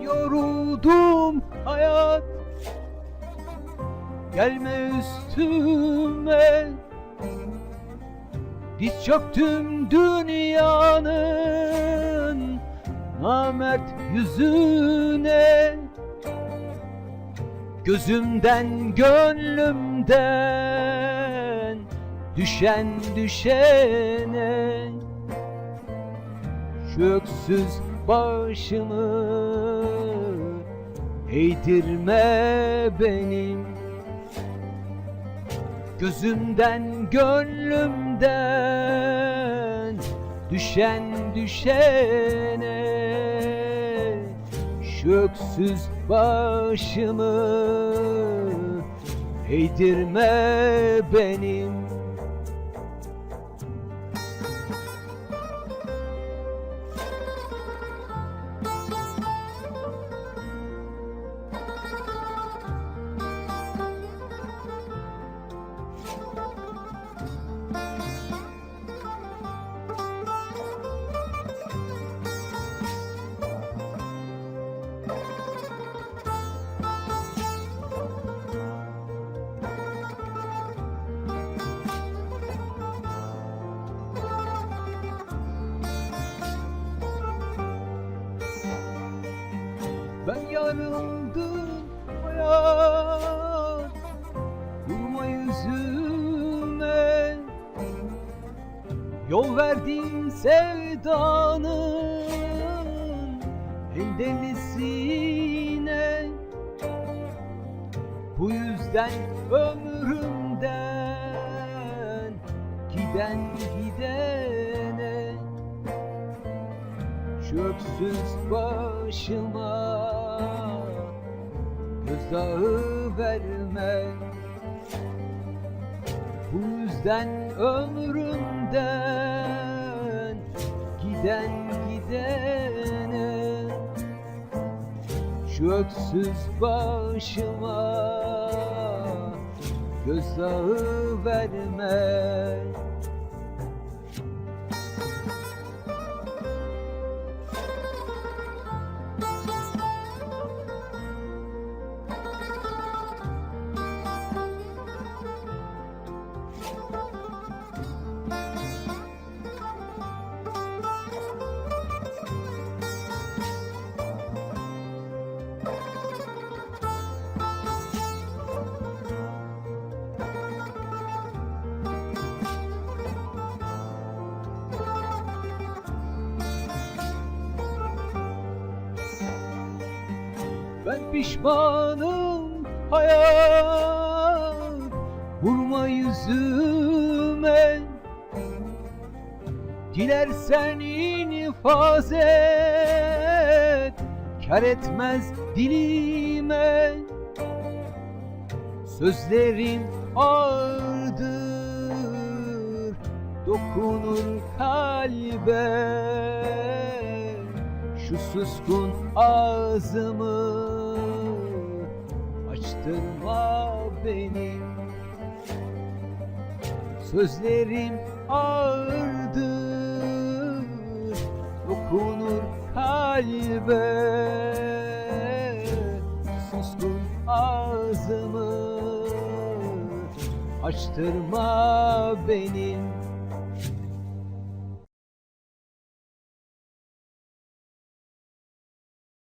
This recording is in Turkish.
yoruldum hayat. Gelme üstüme. Diz çöktüm dünyanın Namert yüzüne. Gözümden gönlümden Düşen düşene. Şu öksüz başımı. Eğdirme benim. Gözümden gönlümden Düşen düşene. Şu başımı. Eğdirme benim Ben yarıldım hayat Yol verdiğin sevdanın En delisine. Bu yüzden ömrümden Giden gidene şu başıma Gözdağı verme. Bu yüzden ömrümden Giden gidene. Şu başıma Gözdağı verme Ben pişmanım hayat Vurma yüzüme. Dilersen infaz et Kar etmez dilime. Sözlerin ağırdır Dokunur kalbe. Şu suskun ağzımı açtırma benim Sözlerim ağırdır dokunur kalbe. Suskun ağzımı açtırma benim